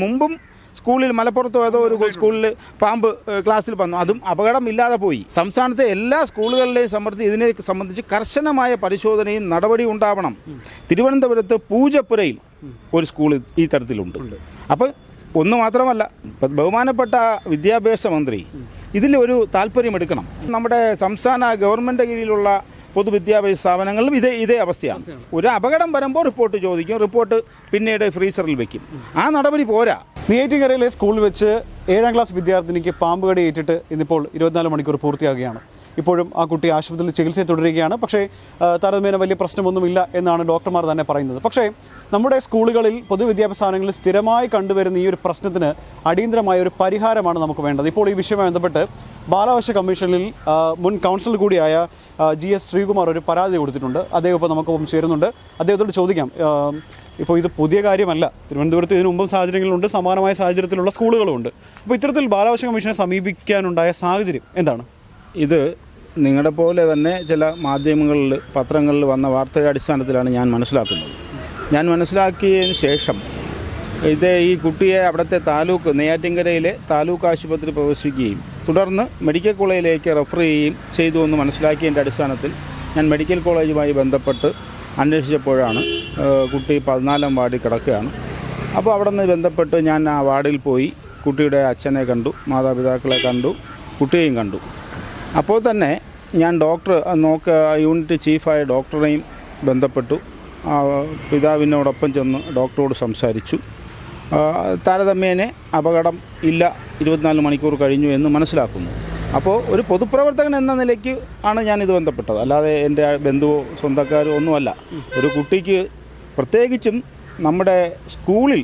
മുമ്പും സ്കൂളിൽ മലപ്പുറത്തോ ഏതോ ഒരു സ്കൂളിൽ പാമ്പ് ക്ലാസ്സിൽ വന്നു. അതും അപകടമില്ലാതെ പോയി. സംസ്ഥാനത്തെ എല്ലാ സ്കൂളുകളിലെയും സംബന്ധിച്ച് ഇതിനെ സംബന്ധിച്ച് കർശനമായ പരിശോധനയും നടപടിയും ഉണ്ടാവണം. തിരുവനന്തപുരത്ത് പൂജപ്പുരയിൽ ഒരു സ്കൂൾ ഈ തരത്തിലുണ്ട്. അപ്പോൾ ഒന്ന് മാത്രമല്ല ബഹുമാനപ്പെട്ട വിദ്യാഭ്യാസ മന്ത്രി ഇതിൽ ഒരു താല്പര്യമെടുക്കണം നമ്മുടെ സംസ്ഥാന ഗവൺമെന്റ് കീഴിലുള്ള പൊതുവിദ്യാഭ്യാസ സ്ഥാപനങ്ങളിലും ഇതേ ഇതേ അവസ്ഥയാണ്. ഒരു അപകടം വരുമ്പോൾ റിപ്പോർട്ട് ചോദിക്കും റിപ്പോർട്ട് പിന്നീട് ഫ്രീസറിൽ വെക്കും. ആ നടപടി പോരാ. നെയ്യാറ്റിൻകരയിലെ സ്കൂളിൽ വെച്ച് ഏഴാം ക്ലാസ് വിദ്യാർത്ഥിനിക്ക് പാമ്പ് കടി ഏറ്റിട്ട് ഇന്നിപ്പോൾ ഇരുപത്തിനാല് മണിക്കൂർ പൂർത്തിയാകുകയാണ് ഇപ്പോഴും ആ കുട്ടി ആശുപത്രിയിൽ ചികിത്സ തുടരുകയാണ്. പക്ഷേ താരതമ്യേന വലിയ പ്രശ്നമൊന്നുമില്ല എന്നാണ് ഡോക്ടർമാർ തന്നെ പറയുന്നത്. പക്ഷേ നമ്മുടെ സ്കൂളുകളിൽ പൊതുവിദ്യാഭ്യാസ സ്ഥാനങ്ങളിൽ സ്ഥിരമായി കണ്ടുവരുന്ന ഈ ഒരു പ്രശ്നത്തിന് അടിയന്തരമായ ഒരു പരിഹാരമാണ് നമുക്ക് വേണ്ടത്. ഇപ്പോൾ ഈ വിഷയവുമായി ബന്ധപ്പെട്ട് ബാലാവകാശ കമ്മീഷനിൽ മുൻ കൗൺസിൽ കൂടിയായ ജി എസ് ശ്രീകുമാർ ഒരു പരാതി കൊടുത്തിട്ടുണ്ട്. അദ്ദേഹം ഇപ്പോൾ നമുക്കൊപ്പം ചേരുന്നുണ്ട്. അദ്ദേഹത്തോട് ചോദിക്കാം ഇപ്പോൾ ഇത് പുതിയ കാര്യമല്ല. തിരുവനന്തപുരത്ത് ഇതിനു മുമ്പും സാഹചര്യങ്ങളുണ്ട്. സമാനമായ സാഹചര്യത്തിലുള്ള സ്കൂളുകളുമുണ്ട്. അപ്പോൾ ഇത്തരത്തിൽ ബാലാവകാശ കമ്മീഷനെ സമീപിക്കാനുണ്ടായ സാഹചര്യം എന്താണ്? ഇത് നിങ്ങളുടെ പോലെ തന്നെ ചില മാധ്യമങ്ങളിൽ പത്രങ്ങളിൽ വന്ന വാർത്തയുടെ അടിസ്ഥാനത്തിലാണ് ഞാൻ മനസ്സിലാക്കുന്നത്. ഞാൻ മനസ്സിലാക്കിയതിന് ശേഷം ഇത് ഈ കുട്ടിയെ അവിടുത്തെ താലൂക്ക് നെയ്യാറ്റിൻകരയിലെ താലൂക്ക് ആശുപത്രി പ്രവേശിക്കുകയും തുടർന്ന് മെഡിക്കൽ കോളേജിലേക്ക് റെഫർ ചെയ്യുകയും ചെയ്തു എന്ന് മനസ്സിലാക്കിയതിന്റെ അടിസ്ഥാനത്തിൽ ഞാൻ മെഡിക്കൽ കോളേജുമായി ബന്ധപ്പെട്ട് അന്വേഷിച്ചപ്പോഴാണ് കുട്ടി പതിനാലാം വാർഡിൽ കിടക്കുകയാണ്. അപ്പോൾ അവിടെ നിന്ന് ബന്ധപ്പെട്ട് ഞാൻ ആ വാർഡിൽ പോയി കുട്ടിയുടെ അച്ഛനെ കണ്ടു മാതാപിതാക്കളെ കണ്ടു കുട്ടിയെയും കണ്ടു. അപ്പോൾ തന്നെ ഞാൻ ഡോക്ടർ നോക്ക യൂണിറ്റ് ചീഫായ ഡോക്ടറിനെയും ബന്ധപ്പെട്ടു. പിതാവിനോടൊപ്പം ചെന്ന് ഡോക്ടറോട് സംസാരിച്ചു. താരതമ്യേന അപകടം ഇല്ല ഇരുപത്തിനാല് മണിക്കൂർ കഴിഞ്ഞു എന്ന് മനസ്സിലാക്കുന്നു. അപ്പോൾ ഒരു പൊതുപ്രവർത്തകൻ എന്ന നിലയ്ക്ക് ആണ് ഞാനിത് ബന്ധപ്പെട്ടത്. അല്ലാതെ എന്റെ ബന്ധുവോ സ്വന്തക്കാരോ ഒന്നുമല്ല. ഒരു കുട്ടിക്ക് പ്രത്യേകിച്ചും നമ്മുടെ സ്കൂളിൽ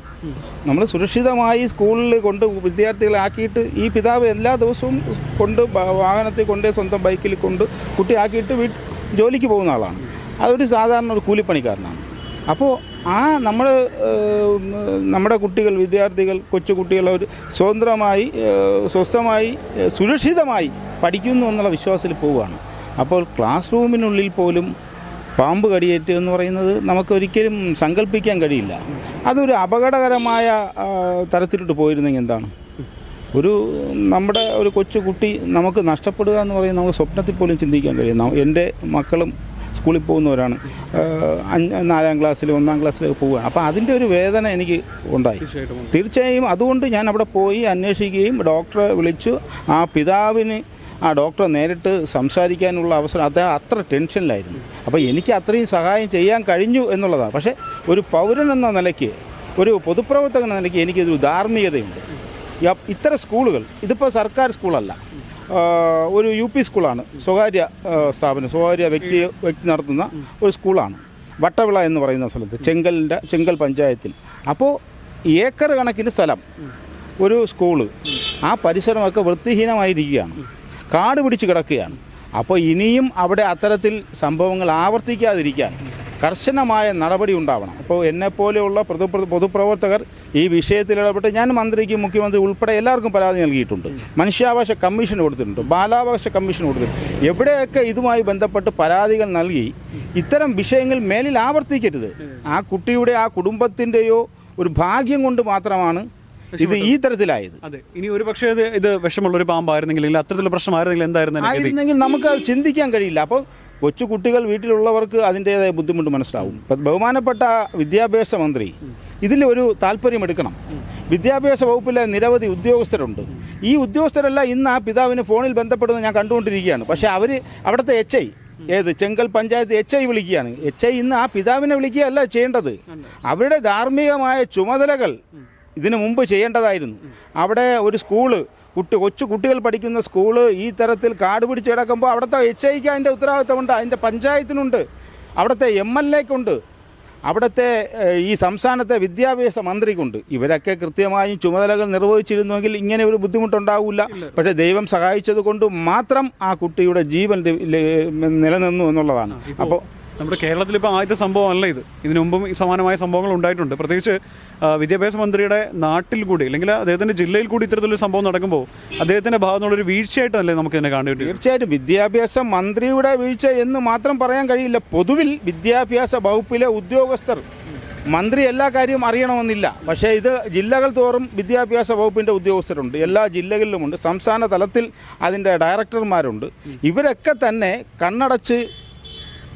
നമ്മൾ സുരക്ഷിതമായി സ്കൂളിൽ കൊണ്ട് വിദ്യാർത്ഥികളാക്കിയിട്ട് ഈ പിതാവ് എല്ലാ ദിവസവും കൊണ്ട് വാഹനത്തിൽ കൊണ്ട് സ്വന്തം ബൈക്കിൽ കൊണ്ട് കുട്ടി ആക്കിയിട്ട് വീ ജോലിക്ക് പോകുന്ന ആളാണ്. അതൊരു സാധാരണ ഒരു കൂലിപ്പണിക്കാരനാണ്. അപ്പോൾ ആ നമ്മൾ നമ്മുടെ കുട്ടികൾ വിദ്യാർത്ഥികൾ കൊച്ചുകുട്ടികൾ ഒരു സ്വതന്ത്രമായി സ്വസ്ഥമായി സുരക്ഷിതമായി പഠിക്കുന്നു എന്നുള്ള വിശ്വാസത്തിൽ പോവുകയാണ്. അപ്പോൾ ക്ലാസ് റൂമിനുള്ളിൽ പോലും പാമ്പ് കടിയേറ്റ് എന്ന് പറയുന്നത് നമുക്കൊരിക്കലും സങ്കല്പിക്കാൻ കഴിയില്ല. അതൊരു അപകടകരമായ തരത്തിലിട്ട് പോയിരുന്നെങ്കിൽ എന്താണ്? ഒരു നമ്മുടെ ഒരു കൊച്ചു കുട്ടി നമുക്ക് നഷ്ടപ്പെടുക എന്ന് പറയുന്നത് നമുക്ക് സ്വപ്നത്തിൽ പോലും ചിന്തിക്കാൻ കഴിയും എന്റെ മക്കളും സ്കൂളിൽ പോകുന്നവരാണ്. അഞ്ച് നാലാം ക്ലാസ്സിൽ ഒന്നാം ക്ലാസ്സിലൊക്കെ പോവുകയാണ്. അപ്പോൾ അതിന്റെ ഒരു വേദന എനിക്ക് ഉണ്ടായി. തീർച്ചയായും അതുകൊണ്ട് ഞാൻ അവിടെ പോയി അന്വേഷിക്കുകയും ഡോക്ടറെ വിളിച്ചു. ആ പിതാവിന് ആ ഡോക്ടറെ നേരിട്ട് സംസാരിക്കാനുള്ള അവസരം അദ്ദേഹം അത്ര ടെൻഷനിലായിരുന്നു. അപ്പോൾ എനിക്ക് അത്രയും സഹായം ചെയ്യാൻ കഴിഞ്ഞു എന്നുള്ളതാണ്. പക്ഷേ ഒരു പൗരൻ എന്ന നിലയ്ക്ക് ഒരു പൊതുപ്രവർത്തകൻ എന്ന നിലയ്ക്ക് എനിക്കൊരു ധാർമ്മികതയുണ്ട്. ഇത്തരം സ്കൂളുകൾ ഇതിപ്പോൾ സർക്കാർ സ്കൂളല്ല ഒരു യു പി സ്കൂളാണ് സ്വകാര്യ സ്ഥാപനം സ്വകാര്യ വ്യക്തി വ്യക്തി നടത്തുന്ന ഒരു സ്കൂളാണ് വട്ടവിള എന്ന് പറയുന്ന സ്ഥലത്ത് ചെങ്കലിന്റെ ചെങ്കൽ പഞ്ചായത്തിൽ. അപ്പോൾ ഏക്കർ കണക്കിന് സ്ഥലം ഒരു സ്കൂൾ ആ പരിസരമൊക്കെ വൃത്തിഹീനമായിരിക്കുകയാണ്. കാട് പിടിച്ച് കിടക്കുകയാണ്. അപ്പോൾ ഇനിയും അവിടെ അത്തരത്തിൽ സംഭവങ്ങൾ ആവർത്തിക്കാതിരിക്കാൻ കർശനമായ നടപടി ഉണ്ടാവണം. അപ്പോൾ എന്നെപ്പോലെയുള്ള പൊതു പൊതുപ്രവർത്തകർ ഈ വിഷയത്തിൽ ഇടപെട്ട് ഞാൻ മന്ത്രിക്ക് മുഖ്യമന്ത്രി ഉൾപ്പെടെ എല്ലാവർക്കും പരാതി നൽകിയിട്ടുണ്ട്. മനുഷ്യാവകാശ കമ്മീഷൻ കൊടുത്തിട്ടുണ്ട്. ബാലാവകാശ കമ്മീഷൻ കൊടുത്തിട്ടുണ്ട്. എവിടെയൊക്കെ ഇതുമായി ബന്ധപ്പെട്ട് പരാതികൾ നൽകി ഇത്തരം വിഷയങ്ങൾ മേലിൽ ആവർത്തിക്കരുത്. ആ കുട്ടിയുടെ ആ കുടുംബത്തിന്റെയോ ഒരു ഭാഗ്യം കൊണ്ട് മാത്രമാണ് ഇത് ഈ തരത്തിലായത്. അതെ. ഇനി ഒരു പക്ഷേ ഇത് ഇത് വിഷമുള്ള ഒരു പാമ്പായിരുന്നെങ്കിൽ അത്തരത്തിലുള്ള പ്രശ്നമായിരുന്നെങ്കിൽ എന്തായിരുന്നു അതിന്റെ ഗതി? ആയിരുന്നെങ്കിൽ നമുക്ക് അത് ചിന്തിക്കാൻ കഴിയില്ല. അപ്പോൾ കൊച്ചു കുട്ടികൾ വീട്ടിലുള്ളവർക്ക് അതിന്റെതായ ബുദ്ധിമുട്ട് മനസ്സിലാവും. ബഹുമാനപ്പെട്ട വിദ്യാഭ്യാസ മന്ത്രി ഇതിൽ ഒരു താല്പര്യമെടുക്കണം വിദ്യാഭ്യാസ വകുപ്പിലെ നിരവധി ഉദ്യോഗസ്ഥരുണ്ട്. ഈ ഉദ്യോഗസ്ഥരെല്ലാം ഇന്ന് ആ പിതാവിന് ഫോണിൽ ബന്ധപ്പെടുന്നത് ഞാൻ കണ്ടുകൊണ്ടിരിക്കുകയാണ്. പക്ഷേ അവർ അവിടുത്തെ എച്ച് ഐ ഏത് ചെങ്കൽ പഞ്ചായത്ത് എച്ച് ഐ വിളിക്കുകയാണ്. എച്ച് ഐ ഇന്ന് ആ പിതാവിനെ വിളിക്കുകയല്ല ചെയ്യേണ്ടത്. അവരുടെ ധാർമ്മികമായ ചുമതലകൾ ഇതിനു മുമ്പ് ചെയ്യേണ്ടതായിരുന്നു. അവിടെ ഒരു സ്കൂൾ കുട്ടി കൊച്ചു കുട്ടികൾ പഠിക്കുന്ന സ്കൂൾ ഈ തരത്തിൽ കാട് പിടിച്ച് കിടക്കുമ്പോൾ അവിടുത്തെ എച്ച് ഐക്ക് അതിന്റെ ഉത്തരവാദിത്തമുണ്ട് അതിന്റെ പഞ്ചായത്തിനുണ്ട് അവിടുത്തെ എം എൽ എക്കുണ്ട് അവിടുത്തെ ഈ സംസ്ഥാനത്തെ വിദ്യാഭ്യാസ മന്ത്രിക്കുണ്ട്. ഇവരൊക്കെ കൃത്യമായും ചുമതലകൾ നിർവഹിച്ചിരുന്നുവെങ്കിൽ ഇങ്ങനെ ഒരു ബുദ്ധിമുട്ടുണ്ടാവില്ല പക്ഷേ ദൈവം സഹായിച്ചത് കൊണ്ട് മാത്രം ആ കുട്ടിയുടെ ജീവൻ നിലനിന്നു എന്നുള്ളതാണ്. അപ്പോൾ നമ്മുടെ കേരളത്തിൽ ഇപ്പോൾ ആദ്യത്തെ സംഭവം അല്ല ഇത്. ഇതിനു മുമ്പും സമാനമായ സംഭവങ്ങൾ ഉണ്ടായിട്ടുണ്ട്. പ്രത്യേകിച്ച് വിദ്യാഭ്യാസ മന്ത്രിയുടെ നാട്ടിൽ കൂടി അല്ലെങ്കിൽ അദ്ദേഹത്തിന്റെ ജില്ലയിൽ കൂടി ഇത്തരത്തിലൊരു സംഭവം നടക്കുമ്പോൾ ഭാഗത്തുനിന്നുള്ള ഒരു വീഴ്ചയായിട്ടല്ലേ നമുക്ക് ഇതിനെ വരും തീർച്ചയായിട്ടും വിദ്യാഭ്യാസ മന്ത്രിയുടെ വീഴ്ച എന്ന് മാത്രം പറയാൻ കഴിയില്ല. പൊതുവിൽ വിദ്യാഭ്യാസ വകുപ്പിലെ ഉദ്യോഗസ്ഥർ മന്ത്രി എല്ലാ കാര്യവും അറിയണമെന്നില്ല. പക്ഷേ ഇത് ജില്ലകൾ തോറും വിദ്യാഭ്യാസ വകുപ്പിന്റെ ഉദ്യോഗസ്ഥരുണ്ട്. എല്ലാ ജില്ലകളിലുമുണ്ട്. സംസ്ഥാന തലത്തിൽ അതിന്റെ ഡയറക്ടർമാരുണ്ട്. ഇവരൊക്കെ തന്നെ കണ്ണടച്ച്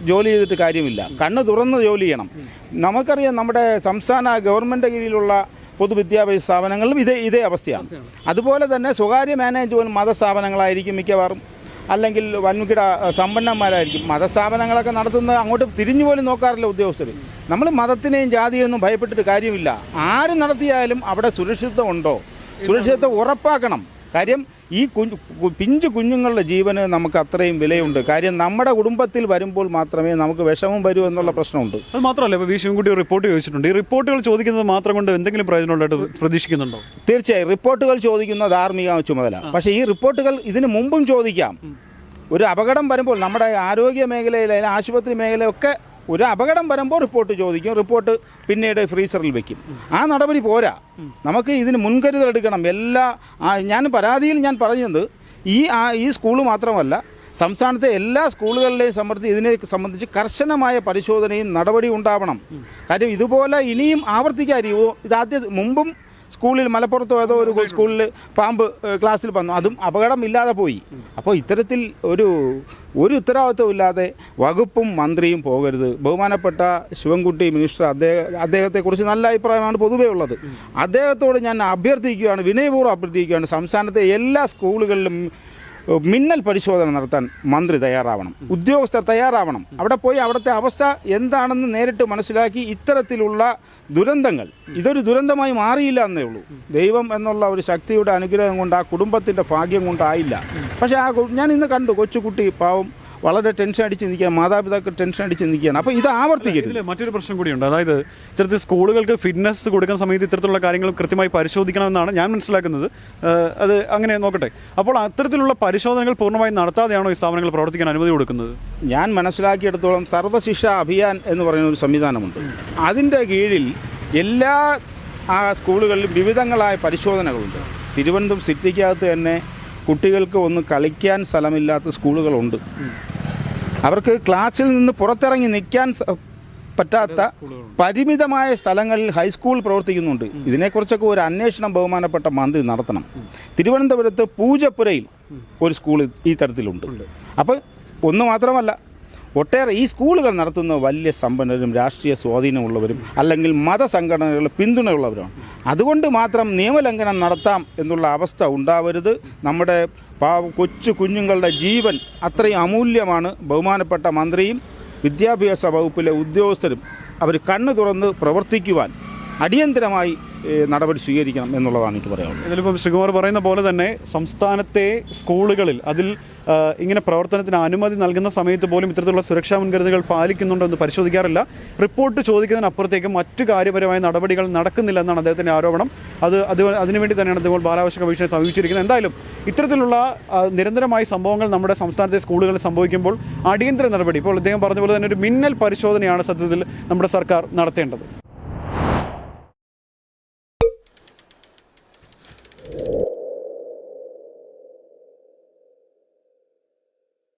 ജോലി ചെയ്തിട്ട് കാര്യമില്ല. കണ്ണ് തുറന്ന് ജോലി ചെയ്യണം. നമുക്കറിയാം നമ്മുടെ സംസ്ഥാന ഗവൺമെന്റ് കീഴിലുള്ള പൊതുവിദ്യാഭ്യാസ സ്ഥാപനങ്ങളിലും ഇതേ ഇതേ അവസ്ഥയാണ്. അതുപോലെ തന്നെ സ്വകാര്യ മാനേജ്മെന്റ് മതസ്ഥാപനങ്ങളായിരിക്കും മിക്കവാറും. അല്ലെങ്കിൽ വൻകിട സമ്പന്നന്മാരായിരിക്കും. മതസ്ഥാപനങ്ങളൊക്കെ നടത്തുന്ന അങ്ങോട്ട് തിരിഞ്ഞു പോലും നോക്കാറില്ല ഉദ്യോഗസ്ഥർ നമ്മൾ മതത്തിനെയും ജാതിയൊന്നും ഭയപ്പെട്ടിട്ട് കാര്യമില്ല. ആര് നടത്തിയാലും അവിടെ സുരക്ഷിതത്വം ഉണ്ടോ? സുരക്ഷിതത്വം ഉറപ്പാക്കണം. കാര്യം ഈ കുഞ്ഞു പിഞ്ചു കുഞ്ഞുങ്ങളുടെ ജീവന് നമുക്ക് അത്രയും വിലയുണ്ട്. കാര്യം നമ്മുടെ കുടുംബത്തിൽ വരുമ്പോൾ മാത്രമേ നമുക്ക് വിഷമം വരൂ എന്നുള്ള പ്രശ്നമുണ്ട്. അത് മാത്രമല്ല ഇപ്പോൾ വി ശിവൻകുട്ടി റിപ്പോർട്ട് ചോദിച്ചിട്ടുണ്ട്. ഈ റിപ്പോർട്ടുകൾ ചോദിക്കുന്നത് മാത്രം കൊണ്ട് എന്തെങ്കിലും പ്രയോജനമുള്ളതായിട്ട് പ്രതീക്ഷിക്കുന്നുണ്ടോ? തീർച്ചയായും റിപ്പോർട്ടുകൾ ചോദിക്കുന്ന ധാർമ്മിക ചുമതല. പക്ഷേ ഈ റിപ്പോർട്ടുകൾ ഇതിനു മുമ്പും ചോദിക്കാം. ഒരു അപകടം വരുമ്പോൾ നമ്മുടെ ആരോഗ്യ മേഖലയിൽ അല്ലെങ്കിൽ ആശുപത്രി മേഖലയൊക്കെ ഒരു അപകടം വരുമ്പോൾ റിപ്പോർട്ട് ചോദിക്കും. റിപ്പോർട്ട് പിന്നീട് ഫ്രീസറിൽ വെക്കും. ആ നടപടി പോരാ. നമുക്ക് ഇതിന് മുൻകരുതൽ എടുക്കണം. എല്ലാ ഞാൻ പരാതിയിൽ ഞാൻ പറഞ്ഞത് ഈ ഈ സ്കൂൾ മാത്രമല്ല സംസ്ഥാനത്തെ എല്ലാ സ്കൂളുകളിലെയും സംബന്ധിച്ച് ഇതിനെ സംബന്ധിച്ച് കർശനമായ പരിശോധനയും നടപടിയും ഉണ്ടാവണം. കാര്യം ഇതുപോലെ ഇനിയും ആവർത്തിക്കാതിരിക്കുമോ ഇതാദ്യം മുമ്പും സ്കൂളിൽ മലപ്പുറത്തോ ഏതോ ഒരു സ്കൂളിൽ പാമ്പ് ക്ലാസ്സിൽ വന്നു. അതും അപകടമില്ലാതെ പോയി. അപ്പോൾ ഇത്തരത്തിൽ ഒരു ഒരു ഉത്തരവാദിത്വം ഇല്ലാതെ വകുപ്പും മന്ത്രിയും പോകരുത്. ബഹുമാനപ്പെട്ട ശിവൻകുട്ടി മിനിസ്റ്റർ അദ്ദേഹം അദ്ദേഹത്തെക്കുറിച്ച് നല്ല അഭിപ്രായമാണ് പൊതുവേ ഉള്ളത്. അദ്ദേഹത്തോട് ഞാൻ അഭ്യർത്ഥിക്കുകയാണ് വിനയപൂർവം അഭ്യർത്ഥിക്കുകയാണ്. സംസ്ഥാനത്തെ എല്ലാ സ്കൂളുകളിലും മിന്നൽ പരിശോധന നടത്താൻ മന്ത്രി തയ്യാറാവണം. ഉദ്യോഗസ്ഥർ തയ്യാറാവണം. അവിടെ പോയി അവിടുത്തെ അവസ്ഥ എന്താണെന്ന് നേരിട്ട് മനസ്സിലാക്കി ഇത്തരത്തിലുള്ള ദുരന്തങ്ങൾ. ഇതൊരു ദുരന്തമായി മാറിയില്ല എന്നേ ഉള്ളൂ. ദൈവം എന്നുള്ള ഒരു ശക്തിയുടെ അനുഗ്രഹം കൊണ്ട് ആ കുടുംബത്തിന്റെ ഭാഗ്യം കൊണ്ടായില്ല. പക്ഷേ ആ ഞാൻ ഇന്ന് കണ്ടു കൊച്ചുകുട്ടി പാവം വളരെ ടെൻഷൻ അടിച്ച് നിൽക്കുകയാണ്. മാതാപിതാക്കൾ ടെൻഷൻ അടിച്ച് നിൽക്കുകയാണ്. അപ്പോൾ ഇത് ആവർത്തിക്കരുത്. മറ്റൊരു പ്രശ്നം കൂടിയുണ്ട്. അതായത് ഇത്തരത്തിൽ സ്കൂളുകൾക്ക് ഫിറ്റ്നസ് കൊടുക്കുന്ന സമയത്ത് ഇത്തരത്തിലുള്ള കാര്യങ്ങൾ കൃത്യമായി പരിശോധിക്കണമെന്നാണ് ഞാൻ മനസ്സിലാക്കുന്നത്. അത് അങ്ങനെ നോക്കട്ടെ. അപ്പോൾ അത്തരത്തിലുള്ള പരിശോധനകൾ പൂർണമായും നടത്താതെയാണോ ഈ സ്ഥാപനങ്ങൾ പ്രവർത്തിക്കാൻ അനുമതി കൊടുക്കുന്നത്? ഞാൻ മനസ്സിലാക്കിയിടത്തോളം സർവശിക്ഷ അഭിയാൻ എന്ന് പറയുന്ന ഒരു സംവിധാനമുണ്ട്. അതിന്റെ കീഴിൽ എല്ലാ ആ സ്കൂളുകളിലും വിവിധങ്ങളായ പരിശോധനകളുണ്ട്. തിരുവനന്തപുരം സിറ്റിക്കകത്ത് തന്നെ കുട്ടികൾക്ക് ഒന്ന് കളിക്കാൻ സ്ഥലമില്ലാത്ത സ്കൂളുകളുണ്ട്. അവർക്ക് ക്ലാസ്സിൽ നിന്ന് പുറത്തിറങ്ങി നിൽക്കാൻ പറ്റാത്ത പരിമിതമായ സ്ഥലങ്ങളിൽ ഹൈസ്കൂൾ പ്രവർത്തിക്കുന്നുണ്ട്. ഇതിനെക്കുറിച്ചൊക്കെ ഒരു അന്വേഷണം ബഹുമാനപ്പെട്ട മന്ത്രി നടത്തണം. തിരുവനന്തപുരത്ത് പൂജപ്പുരയിൽ ഒരു സ്കൂൾ ഈ തരത്തിലുണ്ട്. അപ്പോൾ ഒന്ന് മാത്രമല്ല ഒട്ടേറെ ഈ സ്കൂളുകൾ നടത്തുന്ന വലിയ സമ്പന്നരും രാഷ്ട്രീയ സ്വാധീനമുള്ളവരും അല്ലെങ്കിൽ മതസംഘടനകളുടെ പിന്തുണയുള്ളവരാണ്. അതുകൊണ്ട് മാത്രം നിയമലംഘനം നടത്താം എന്നുള്ള അവസ്ഥ ഉണ്ടാവരുത്. നമ്മുടെ കൊച്ചു കുഞ്ഞുങ്ങളുടെ ജീവൻ അത്രയും അമൂല്യമാണ്. ബഹുമാനപ്പെട്ട മന്ത്രിയും വിദ്യാഭ്യാസ വകുപ്പിലെ ഉദ്യോഗസ്ഥരും അവർ കണ്ണു തുറന്ന് പ്രവർത്തിക്കുവാൻ അടിയന്തരമായി നടപടി സ്വീകരിക്കണം എന്നുള്ളതാണ് എനിക്ക് പറയാനുള്ളത്. ഇതിലിപ്പം ശ്രീകുമാർ പറയുന്ന പോലെ തന്നെ സംസ്ഥാനത്തെ സ്കൂളുകളിൽ അതിൽ ഇങ്ങനെ പ്രവർത്തനത്തിന് അനുമതി നൽകുന്ന സമയത്ത് പോലും ഇത്തരത്തിലുള്ള സുരക്ഷാ മുൻകരുതലുകൾ പാലിക്കുന്നുണ്ടോ എന്ന് പരിശോധിക്കാറില്ല. റിപ്പോർട്ട് ചോദിക്കുന്നതിനപ്പുറത്തേക്ക് മറ്റു കാര്യപരമായ നടപടികൾ നടക്കുന്നില്ല എന്നാണ് അദ്ദേഹത്തിന്റെ ആരോപണം. അത് അത് അതിനുവേണ്ടി തന്നെയാണ് ഇതുപോലെ ബാലാവകാശ കമ്മീഷനെ സമീപിച്ചിരിക്കുന്നത്. എന്തായാലും ഇത്തരത്തിലുള്ള നിരന്തരമായ സംഭവങ്ങൾ നമ്മുടെ സംസ്ഥാനത്തെ സ്കൂളുകളിൽ സംഭവിക്കുമ്പോൾ അടിയന്തര നടപടി. ഇപ്പോൾ അദ്ദേഹം പറഞ്ഞ പോലെ തന്നെ ഒരു മിന്നൽ പരിശോധനയാണ് സത്യത്തിൽ നമ്മുടെ സർക്കാർ നടത്തേണ്ടത്.